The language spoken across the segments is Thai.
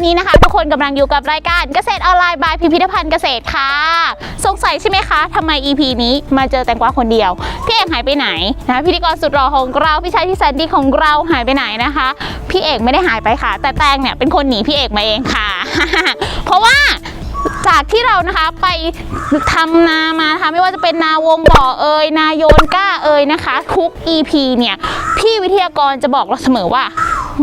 อนนี้นะคะทุกคนกำลังอยู่กับรายการเกษตรออนไลน์บายพิพิธภัณฑ์เกษตรค่ะ สงสัยใช่ไหมคะทำไม EP นี้มาเจอแตงกวาคนเดียว พี่เอกหายไปไหนนะคะพิธีกรสุดหล่อของเราพี่ชายที่แสนดีของเราหายไปไหนนะคะ พี่เอกไม่ได้หายไปค่ะ แต่แตงเนี่ยเป็นคนหนีพี่เอกมาเองค่ะ เพราะว่าจากที่เรานะคะไปทำนามานะคะไม่ว่าจะเป็นนาวงบ่อเอยนาโยนก้าเอยนะคะ ทุก EP เนี่ยพี่วิทยากรจะบอกเราเสมอว่า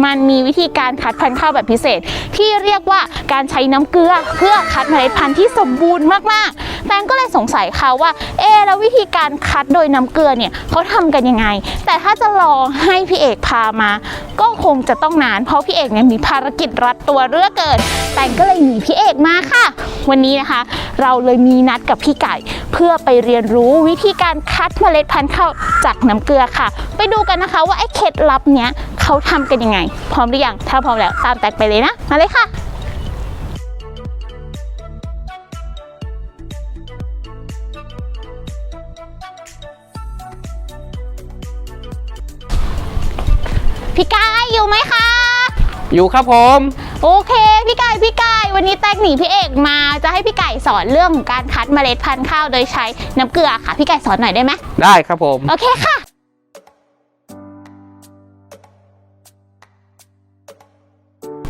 มันมีวิธีการคัดพันธุ์ข้าวแบบพิเศษ ที่เรียกว่าการใช้น้ำเกลือ เพื่อคัดเมล็ดพันธุ์ที่สมบูรณ์มากๆแตงก็เลยสงสัยค่ะว่า เอแล้ววิธีการคัดโดยน้ำเกลือเนี่ยเขาทำกันยังไง แต่ถ้าจะรอให้พี่เอกพามา ก็คงจะต้องนานเพราะพี่เอกเนี่ยมีภารกิจรัดตัวเรือเกินแตงก็เลยหนีพี่เอกมาค่ะ วันนี้นะคะ เราเลยมีนัดกับพี่ไก่ เพื่อไปเรียนรู้วิธีการคัดเมล็ดพันธุ์ข้าวจากน้ำเกลือค่ะ ไปดูกันนะคะว่าไอ้เคล็ดลับเนี้ย เขาทำกันยังไง พร้อมหรือยัง ถ้าพร้อมแล้วตามแตงไปเลยนะ มาเลยค่ะพี่ไก่อยู่ไหมคะ อยู่ครับผม โอเคพี่ไก่พี่ไก่วันนี้แตงหนีพี่เอกมาจะให้พี่ไก่สอนเรื่องของการคัดเมล็ดพันธุ์ข้าวโดยใช้น้ำเกลือค่ะ พี่ไก่สอนหน่อยได้ไหมได้ครับผม โอเคค่ะ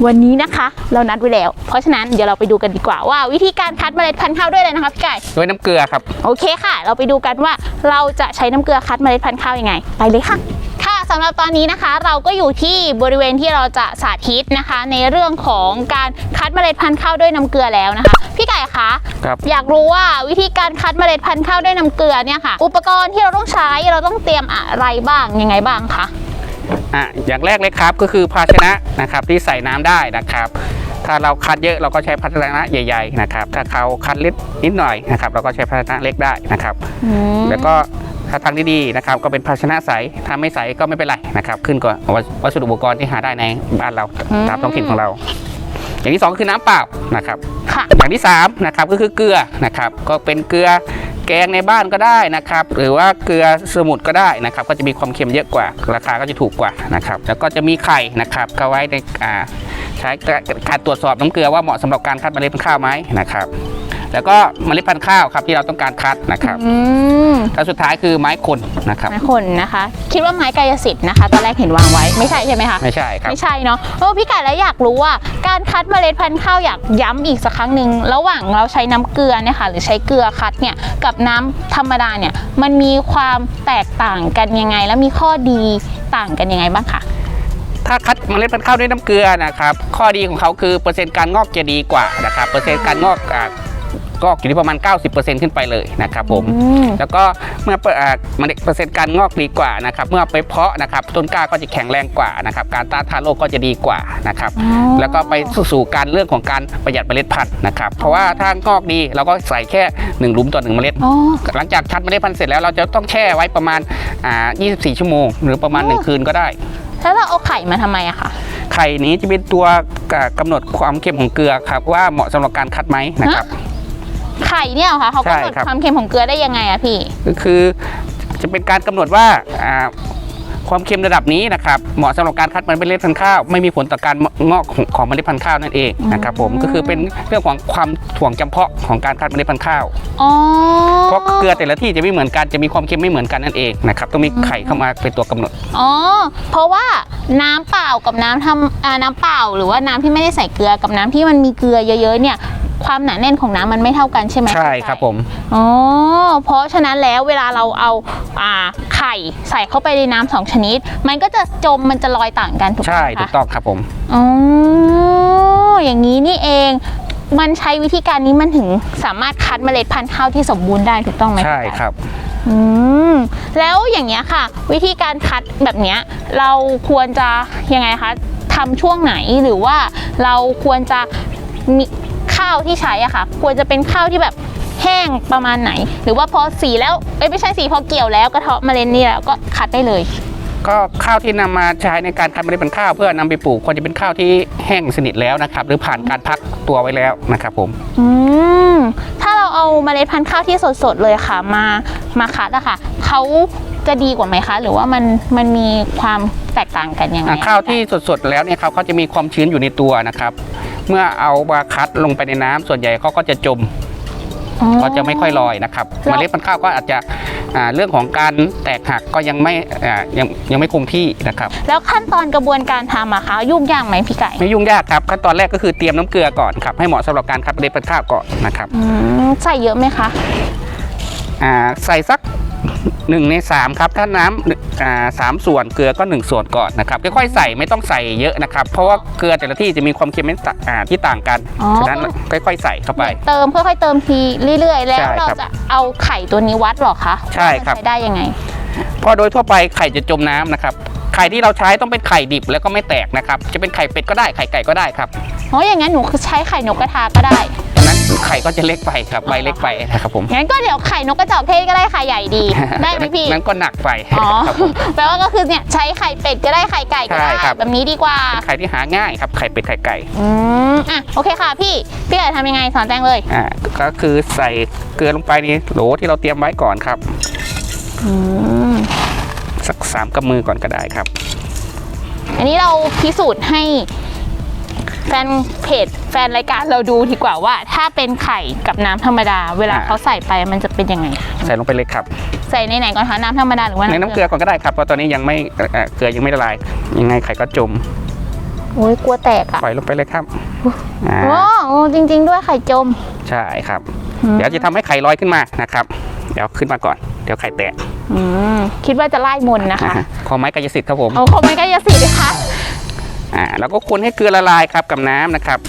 วันนี้นะคะ เรานัดไว้แล้ว เพราะฉะนั้นเดี๋ยวเราไปดูกันดีกว่าว่า วิธีการคัดเมล็ดพันธุ์ข้าวด้วยเลยนะคะพี่ไก่ด้วยน้ำเกลือครับโอเคค่ะ เราไปดูกันว่าเราจะใช้น้ำเกลือคัดเมล็ดพันธุ์ข้าวยังไง ไปเลยค่ะค่ะสำหรับตอนนี้นะคะเราก็อยู่ที่บริเวณที่เราจะสาธิตนะคะ ในเรื่องของการคัดเมล็ดพันธุ์ข้าวด้วยน้ำเกลือแล้วนะคะ พี่ไก่คะครับอยากรู้ว่าวิธีการคัดเมล็ดพันธุ์ข้าวด้วยน้ำเกลือเนี่ยค่ะ อุปกรณ์ที่เราต้องใช้เราต้องเตรียมอะไรบ้างยังไงบ้างคะ อะอย่างแรกเลยครับก็คือภาชนะนะครับที่ใส่น้ำได้นะครับ ถ้าเราคัดเยอะเราก็ใช้ภาชนะใหญ่ ๆนะครับ ถ้าเขาคัดเล็กนิดหน่อยนะครับ เราก็ใช้ภาชนะเล็กได้นะครับอืมแล้วก็ถ้าทางที่ดีนะครับก็เป็นภาชนะใสถ้าไม่ใสก็ไม่เป็นไรนะครับ ขึ้นกับวัสดุอุปกรณ์ที่หาได้ในบ้านเราตามท้องถิ่นของเรา อย่างที่สองคือน้ำเปล่านะครับค่ะอย่างที่3นะครับก็คือเกลือนะครับ ก็เป็นเกลือ แกงในบ้านก็ได้นะครับ หรือว่าเกลือสมุนก็ได้นะครับ ก็จะมีความเค็มเยอะกว่า ราคาก็จะถูกกว่านะครับ แล้วก็จะมีไข่นะครับก็ไว้ในอ่าใช้การตรวจสอบน้ำเกลือว่าเหมาะสำหรับการคัดเมล็ดข้าวไหมนะครับ แล้วก็เมล็ดพันธุ์ข้าวครับที่เราต้องการคัดนะครับอืมแล้วสุดท้ายคือไม้คนนะครับ ไม้คนนะคะ คิดว่าไม้กายสิทธิ์นะคะ ตอนแรกเห็นวางไว้ไม่ใช่ใช่ไหมคะไม่ใช่ครับ ไม่ใช่เนาะเออพี่ไก่แล้วอยากรู้ว่า การคัดเมล็ดพันธุ์ข้าวอยากย้ำอีกสักครั้งหนึ่งระหว่างเราใช้น้ำเกลือเนี่ยค่ะหรือใช้เกลือคัดเนี่ยกับน้ำธรรมดาเนี่ยมันมีความแตกต่างกันยังไง แล้วมีข้อดีต่างกันยังไงบ้างคะ ถ้าคัดเมล็ดพันธุ์ข้าวด้วยน้ำเกลือนะครับ ข้อดีของเขาคือเปอร์เซ็นต์การงอกจะดีกว่านะครับ เปอร์เซ็นต์การงอกอ่างอ กอยู่ที่ประมาณ 90%ขึ้นไปเลยนะครับผมอืมแล้วก็เมื่อเปิดอ่าเมล็ดเปอร์เซ็นต์การงอกดีกว่านะครับเมื่อไปเพาะนะครับต้นกล้าก็จะแข็งแรงกว่านะครับการต้านทานโรคก็จะดีกว่านะครับอ๋อแล้วก็ไปสู่สู่การเรื่องของการประหยัดเมล็ดพันธุ์นะครับเพราะว่าถ้างอกดีเราก็ใส่แค่หนึ่งหลุมต่อหนึ่งเมล็ดอ๋อหลังจากคัดเมล็ดพันธุ์เสร็จแล้วเราจะต้องแช่ไว้ประมาณอ่า24 ชั่วโมง หรือประมาณอ๋อ1คืนก็ได้แล้วเราเอาไข่มาทำไมอะคะไข่นี้จะเป็นตัวกำหนดความเค็มของเกลือครับว่าเหมาะสำหรับการคัดไหมนะครับ ไข่เนี่ยเหรอคะเขาใช่กำหนดครับ ความเค็มของเกลือได้ยังไงอะพี่ก็คือจะเป็นการกำหนดว่าอ่าความเค็มระดับนี้นะครับเหมาะสำหรับการคัดเมล็ดพันธุ์ข้าวไม่มีผลต่อการงอกของของเมล็ดพันธุ์ข้าวนั่นเองนะครับผมอืมก็คือเป็นเรื่องของความถ่วงจำเพาะของการคัดเมล็ดพันธุ์ข้าวอ๋อเพราะเกลือแต่ละที่จะไม่เหมือนกันจะมีความเค็มไม่เหมือนกันนั่นเองนะครับต้องมีไข่เข้ามาเป็นตัวกำหนด อ๋อเพราะว่าน้ำเปล่ากับน้ำทำอ่าน้ำเปล่า หรือว่าน้ำที่ไม่ได้ใส่เกลือกับน้ำที่มันมีเกลือเยอะๆเนี่ย ความหนาแน่นของน้ำมันไม่เท่ากันใช่ไหมใช่ครับผม อ๋อเพราะฉะนั้นแล้วเวลาเราเอาอ่าไข่ใส่เข้าไปในน้ำสองชนิด มันก็จะจมมันจะลอยต่างกันถูกไหมใช่คะถูกต้องครับผม อ๋อ อย่างนี้นี่เอง มันใช้วิธีการนี้มันถึงสามารถคัดเมล็ดพันธุ์ข้าวที่สมบูรณ์ได้ถูกต้องไหมใช่พี่ไก่ครับ อืม แล้วอย่างเงี้ยค่ะ วิธีการคัดแบบเนี้ย เราควรจะยังไงคะทำช่วงไหนหรือว่าเราควรจะมี ข้าวที่ใช้อะค่ะ ควรจะเป็นข้าวที่แบบแห้งประมาณไหน หรือว่าพอสีแล้วเอ้ยไม่ใช่สีพอเกี่ยวแล้วกระเทาะเมล็ดนี่แล้วก็คัดได้เลย ก็ข้าวที่นำมาใช้ในการคัดเมล็ดพันธุ์ข้าวเพื่อนำไปปลูกควรจะเป็นข้าวที่แห้งสนิทแล้วนะครับ หรือผ่านการพักตัวไว้แล้วนะครับผม อืมถ้าเราเอาเมล็ดพันธุ์ข้าวที่สดๆเลยค่ะ มามาคัดอะค่ะเขาจะดีกว่าไหมคะ หรือว่ามันมันมีความแตกต่างกันยังไงอ่าอะข้าวที่สดๆแล้วเนี่ยครับเขาจะมีความชื้นอยู่ในตัวนะครับ เมื่อเอามาคัดลงไปในน้ำส่วนใหญ่เขาก็จะจมอ๋อก็จะไม่ค่อยลอยนะครับแล้วเมล็ดพันธุ์ข้าวก็อาจจะอ่าเรื่องของการแตกหักก็ยังไม่อ่ายังยังไม่คงที่นะครับ แล้วขั้นตอนกระบวนการทำอะคะยุ่งยากไหมพี่ไก่ไม่ยุ่งยากครับขั้นตอนแรกก็คือเตรียมน้ำเกลือก่อนครับให้เหมาะสำหรับการคัดเมล็ดพันธุ์ข้าวก่อนนะครับอืมใส่เยอะไหมคะอ่าใส่สัก หนึ่งในสามครับ ถ้าน้ำอ่าสามส่วนเกลือก็หนึ่งส่วนก่อนนะครับค่อยๆใส่ไม่ต้องใส่เยอะนะครับ เพราะว่าเกลือแต่ละที่จะมีความเค็มไม่ต่างอ่าที่ต่างกันอ๋อฉะนั้นค่อยๆ ใส่เข้าไป เติมค่อยๆเติมทีเรื่อยๆ แล้วใช่เราครับจะเอาไข่ตัวนี้วัดเหรอคะใช่ครับว่ามันใช้ได้ยังไงเพราะโดยทั่วไปไข่จะจมน้ำนะครับ ไข่ที่เราใช้ต้องเป็นไข่ดิบแล้วก็ไม่แตกนะครับ จะเป็นไข่เป็ดก็ได้ไข่ไก่ก็ได้ครับอ๋ออย่างนั้นหนูคือใช้ไข่นกกระทาก็ได้ฉะนั้นไข่ก็จะเล็กไปครับใบเล็กไปนะครับผมงั้นก็เดี๋ยวไข่นกกระจอกเทศก็ได้ไข่ใหญ่ดี ได้ไหมพี่นั้นก็หนักไปอ๋อครับผมแปลว่าก็คือเนี่ยใช้ไข่เป็ดก็ได้ไข่ไก่ก็ได้ใช่ครับ แบบนี้ดีกว่าเป็นไข่ที่หาง่ายครับไข่เป็ดไข่ไก่อืมอะโอเคค่ะพี่พี่ไก่ทำยังไงสอนแจ้งเลยอ่าก็คือใส่เกลือลงไปในโหลที่เราเตรียมไว้ก่อนครับ อืม สักสามกำมือก่อนก็ได้ครับ อันนี้เราพิสูจน์ให้แฟนเพจแฟนรายการเราดูดีกว่าว่า ถ้าเป็นไข่กับน้ำธรรมดา เวลาอ่า เขาใส่ไปมันจะเป็นยังไง ใส่ลงไปเลยครับ ใส่ในไหนก่อนคะน้ำธรรมดาหรือว่าในน้ำเกลือก่อนก็ได้ครับเพราะตอนนี้ยังไม่เอ่อเอ่อเกลือยังไม่ละลายยังไงไข่ก็จมโอ้ยกลัวแตกอะปล่อยลงไปเลยครับอ่าโอ้โอ้จริง ๆ ด้วยไข่จม ใช่ครับ อืม เดี๋ยวจะทำให้ไข่ลอยขึ้นมานะครับ เดี๋ยวขึ้นมาก่อน เดี๋ยวไข่แตกอืมคิดว่าจะไล่มนต์นะคะอ่าขอไม้กายสิทธิ์ครับผมเอาเขาไม่ใกล้จะสีเลยค่ะอ่าแล้วก็คนให้เกลือละลายครับกับน้ำนะครับ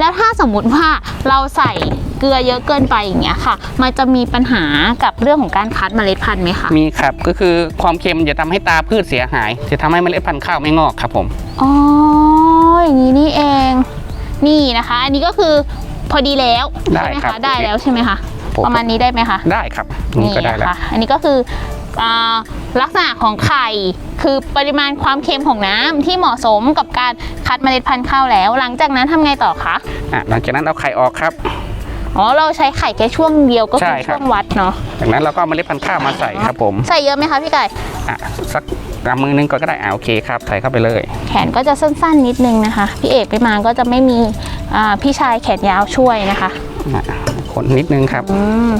แล้วถ้าสมมุติว่าเราใส่เกลือเยอะเกินไปอย่างเงี้ยค่ะ มันจะมีปัญหากับเรื่องของการคัดเมล็ดพันธุ์ไหมคะ มีครับ ก็คือความเค็มจะทำให้ตาพืชเสียหาย จะทำให้เมล็ดพันธุ์ข้าวไม่งอกครับผม อ๋อ อย่างนี้นี่เอง นี่นะคะ อันนี้ก็คือพอดีแล้วได้ใช่ไหมครับคะได้แล้วใช่ไหมคะผม ประมาณนี้ได้ไหมคะได้ครับ นี่ก็ได้แล้วนะคะอันนี้ก็คืออ่าลักษณะของไข่คือปริมาณความเค็มของน้ำที่เหมาะสมกับการคัดเมล็ดพันธุ์ข้าวแล้ว หลังจากนั้นทำไงต่อคะ อะหลังจากนั้นเอาไข่ออกครับ อ๋อเราใช้ไข่แค่ช่วงเดียวก็ใช่คือครับ ช่วงวัดเนาะจากนั้นเราก็เอาเมล็ดพันธุ์ข้าวมาใส่ครับผมใส่เยอะไหมคะพี่ไก่ อะสักกำมือนึงก่อนก็ได้อ่าโอเคครับใส่เข้าไปเลย แขนก็จะสั้นๆนิดนึงนะคะ พี่เอกไปมาก็จะไม่มีอ่าพี่ชายแขนยาวช่วยนะคะอะคนนิดนึงครับ อืม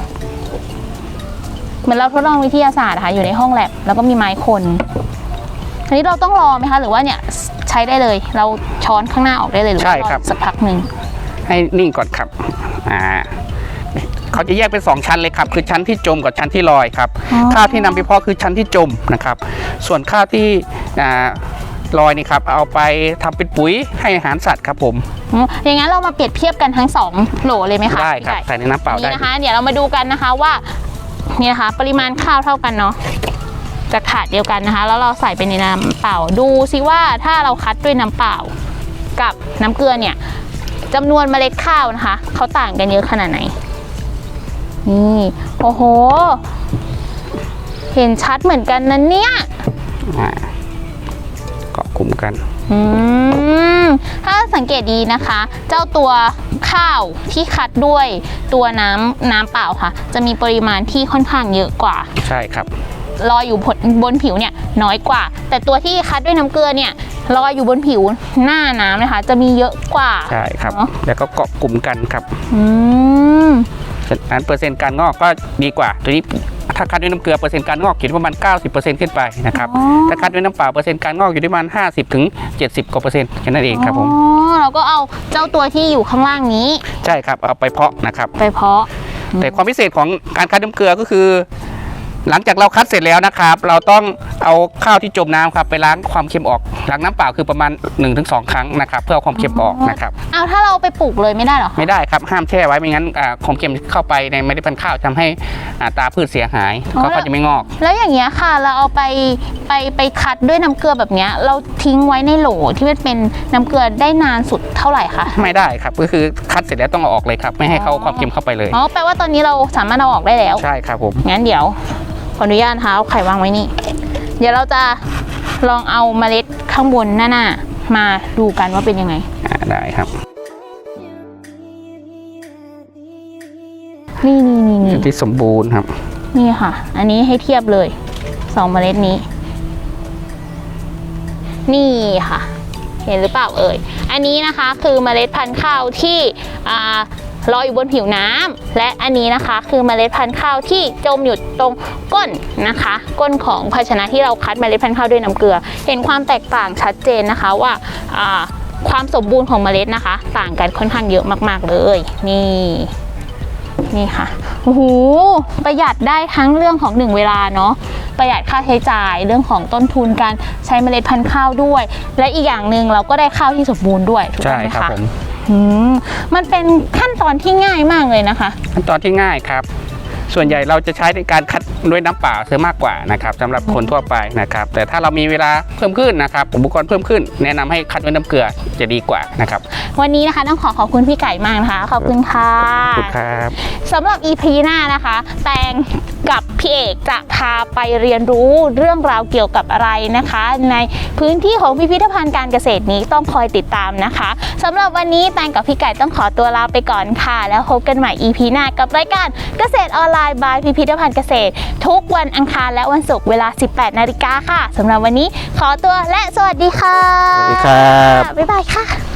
เหมือนเราทดลองวิทยาศาสตร์อะค่ะอยู่ในห้องแลบแล้วก็มีไม้คน อันนี้เราต้องรอไหมคะ หรือว่าเนี่ยใช้ได้เลย เราช้อนข้างหน้าออกได้เลยหรือว่าใช่ครับ อสักพักหนึ่งให้นิ่งก่อนครับ อ่าเขาจะแยกเป็นสองชั้นเลยครับ คือชั้นที่จมกับชั้นที่ลอยครับอ๋อข้าวที่นำไปเพาะคือชั้นที่จมนะครับ ส่วนข้าวที่อ่าลอยนี่ครับ เอาไปทำเป็นปุ๋ยให้อาหารสัตว์ครับผมอืมอย่างนั้นเรามาเปรียบเทียบกันทั้งสองโหลเลยไหมคะได้พี่ครับไก่ใส่ในน้ำเปล่านี่ได้นะคะ เดี๋ยวเรามาดูกันนะคะว่านี่นะคะปริมาณข้าวเท่ากันเนาะจากถาดเดียวกันนะคะ แล้วเราใส่ไปในน้ำเปล่าดูซิว่าถ้าเราคัดด้วยน้ำเปล่า กับน้ำเกลือเนี่ย จำนวนเมล็ดข้าวนะคะ เขาต่างกันเยอะขนาดไหน นี่โอ้โห เห็นชัดเหมือนกันนะเนี่ยอ่าเกาะกลุ่มกันอืมถ้าสังเกตดีนะคะ เจ้าตัวข้าวที่คัดด้วยตัวน้ำน้ำเปล่าค่ะ จะมีปริมาณที่ค่อนข้างเยอะกว่า ใช่ครับ ลอยอยู่บนบนผิวเนี่ยน้อยกว่า แต่ตัวที่คัดด้วยน้ำเกลือเนี่ยลอยอยู่บนผิวหน้าน้ำนะคะ จะมีเยอะกว่าใช่ครับเนอะแล้วก็เกาะกลุ่มกันครับอืมฉะนั้นเปอร์เซ็นต์การงอกก็ดีกว่า ตัวนี้ถ้าคัดด้วยน้ำเกลือเปอร์เซ็นต์การงอกอยู่ที่ประมาณ 90%ขึ้นไปนะครับอ๋อถ้าคัดด้วยน้ำเปล่าเปอร์เซ็นต์การงอกอยู่ที่ประมาณ 50ถึง70กว่าเปอร์เซ็นต์แค่นั้นเองครับผมอ๋อเราก็เอาเจ้าตัวที่อยู่ข้างล่างนี้ ใช่ครับเอาไปเพาะนะครับ ไปเพาะแต่ความพิเศษของการคัดน้ำเกลือก็คือ หลังจากเราคัดเสร็จแล้วนะครับ เราต้องเอาข้าวที่จมน้ำครับไปล้างความเค็มออกล้างน้ำเปล่าคือประมาณ 1-2 ครั้งนะครับ เพื่อเอาความเค็มออกนะครับ เอาถ้าเราไปปลูกเลยไม่ได้เหรอคะไม่ได้ครับห้ามแช่ไว้ไม่งั้นอ่าความเค็มเข้าไปในเมล็ดพันธุ์ข้าวทำให้อ่าตาพืชเสียหายเขาก็จะไม่งอก แล้วอย่างเงี้ยค่ะ เราเอาไปไปไปคัดด้วยน้ำเกลือแบบเนี้ย เราทิ้งไว้ในโหลที่มันเป็นน้ำเกลือได้นานสุดเท่าไหร่คะไม่ได้ครับก็คือคัดเสร็จแล้วต้องเอาออกเลยครับ ไม่ให้เขาความเค็มเข้าไปเลย อ๋อแปลว่าตอนนี้เราสามารถเอาออกได้แล้ว ใช่ครับผม งั้นเดี๋ยว ขออนุญาตนะคะเอาไข่วางไว้นี่ เดี๋ยวเราจะลองเอาเมล็ดข้างบนหน้าๆมาดูกันว่าเป็นยังไง อ่าได้ครับ นี่นี่นี่นี่ที่สมบูรณ์ครับอนี่ค่ะ อันนี้ให้เทียบเลยสองเมล็ดนี้ นี่ค่ะ เห็นหรือเปล่าเอ่ย อันนี้นะคะคือเมล็ดพันธุ์ข้าวที่อ่า ลอยอยู่บนผิวน้ำและอันนี้นะคะคือเมล็ดพันธุ์ข้าวที่จมอยู่ตรงก้นนะคะ ก้นของภาชนะที่เราคัดเมล็ดพันธุ์ข้าวด้วยน้ำเกลือ เห็นความแตกต่างชัดเจนนะคะว่าความสมบูรณ์ของเมล็ดนะคะ ต่างกันค่อนข้างเยอะมาก ๆ เลย นี่นี่ค่ะโอ้โหประหยัดได้ทั้งเรื่องของหนึ่งเวลาเนาะ ประหยัดค่าใช้จ่าย เรื่องของต้นทุนการใช้เมล็ดพันธุ์ข้าวด้วย และอีกอย่างหนึ่งเราก็ได้ข้าวที่สมบูรณ์ด้วย ถูกต้ใช่ไหมครับคะผม อืมมันเป็นขั้นตอนที่ง่ายมากเลยนะคะ ขั้นตอนที่ง่ายครับ ส่วนใหญ่เราจะใช้ในการคัดด้วยน้ำเปล่าเสียมากกว่านะครับสำหรับคนทั่วไปนะครับแต่ถ้าเรามีเวลาเพิ่มขึ้นนะครับอุปกรณ์เพิ่มขึ้น แนะนำให้คัดด้วยน้ำเกลือจะดีกว่านะครับวันนี้นะคะต้องขอขอบคุณพี่ไก่มากนะคะขอบคุณค่ะขอบคุณครับสำหรับ EP หน้านะคะ แตงกับพี่เอกจะพาไปเรียนรู้เรื่องราวเกี่ยวกับอะไรนะคะ ในพื้นที่ของพิพิธภัณฑ์การเกษตรนี้ต้องคอยติดตามนะคะสำหรับวันนี้แตงกับพี่ไก่ต้องขอตัวลาไปก่อนค่ะ แล้วพบกันใหม่ EP หน้ากับรายการเกษตรออนไลน์บายพิพิธภัณฑ์เกษตร ทุกวันอังคารและวันศุกร์เวลา 18 นาฬิกาค่ะสำหรับวันนี้ขอตัวและสวัสดีค่ะ สวัสดีครับ บ๊ายบายค่ะ